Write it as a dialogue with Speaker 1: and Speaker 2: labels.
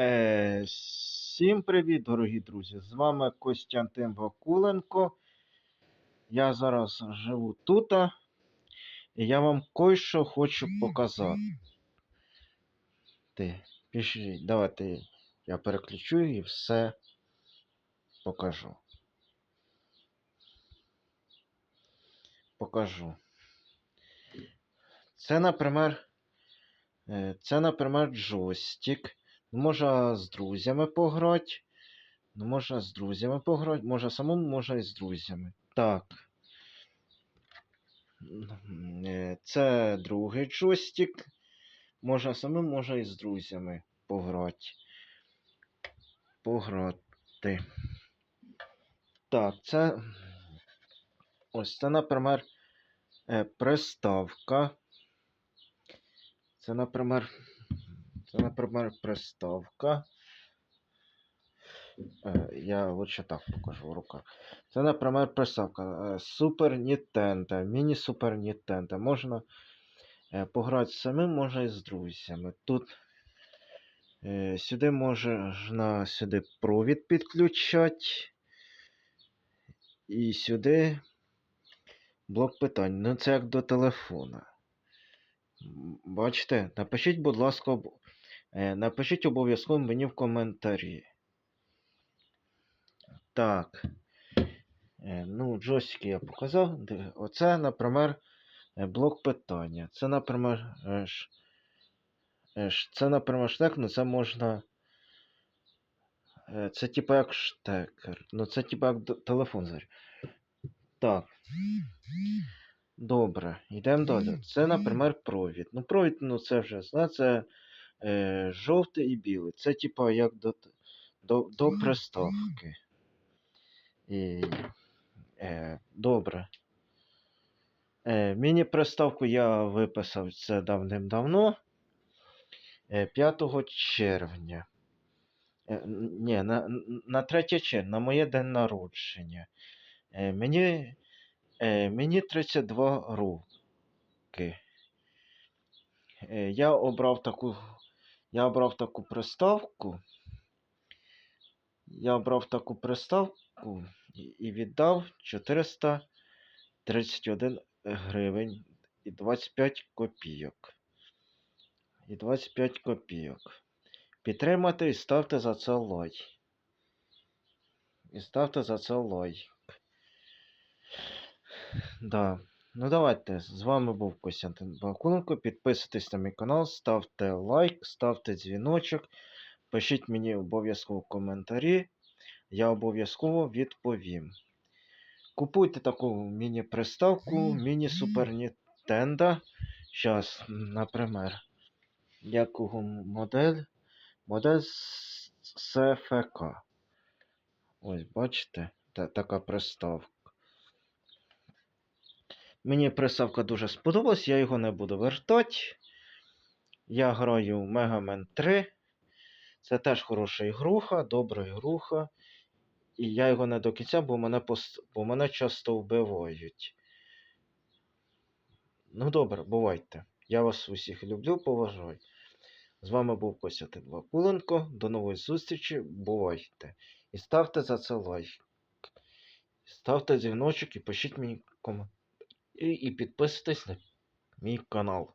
Speaker 1: Е, всім привіт, дорогі друзі! З вами Костянтин Вакуленко. Я зараз живу тут, і я вам кое-що хочу показати. Пишіть, давайте я переключу і все покажу. Покажу. Це, наприклад, е, це, наприклад, джойстик. Можна з друзями пограти. Ну, можна з друзями пограти, можна самому, можна і з друзями. Так. Е, Це другий джойстик. Можна самим, можна і з друзями пограти. Пограти. Так, це. Ось це, наприклад, е, приставка. Це, наприклад, це, наприклад, приставка. Е, Я лучше так покажу в руках. Це, наприклад, приставка е, Super Nintendo, міні Super Nintendo. Можна е, пограти самим, можна і з друзями. Тут сюди можна сюди провід підключати. І сюди блок питань. Ну, це як до телефона. Бачите, напишіть, будь ласка, напишіть обов'язково мені в коментарі. Так. Е, Ну, джойстики я показав. Оце, наприклад, е, блок питання. Це, наприклад, е, е, це, наприклад, штек, ну це можна. е, Це типа як штекер. Ну це типа як телефон. Так. Добре, йдемо далі. Це, наприклад, провід. Ну, провід, ну це вже знає, це е, жовтий і білий. Це типа як до, до, до приставки. І, е, добре. Е, міні-приставку я виписав це давним-давно. Е, 5 червня. Е, ні, на, на 3 червня, на моє день народження. Е, мені, е, мені 32 роки. Е, я обрав таку. Я обрав таку приставку. Я обрав таку приставку і, віддав 431 гривень і 25 копійок. І 25 копійок. Підтримайте і ставте за це лайк. І ставте за це лайк. Да. Ну давайте. З вами був Костянтин Бакуленко. Підписуйтесь на мій канал, ставте лайк, ставте дзвіночок. Пишіть мені обов'язково коментарі. Я обов'язково відповім. Купуйте таку міні-приставку, міні-супер Nintendo. Зараз, наприклад, якого модель? Модель СФК. Ось, бачите, та, така приставка. Мені приставка дуже сподобалась, я його не буду вертати. Я граю в Mega Man 3. Це теж хороша ігруха, добра ігруха. І я його не до кінця, бо мене, пост... бо мене часто вбивають. Ну добре, бувайте. Я вас усіх люблю, поважаю. З вами був Костянтин Вакуленко. До нової зустрічі. Бувайте. І ставте за це лайк. Ставте дзвіночок і пишіть мені коментарі. І, підписуйтесь на мій канал.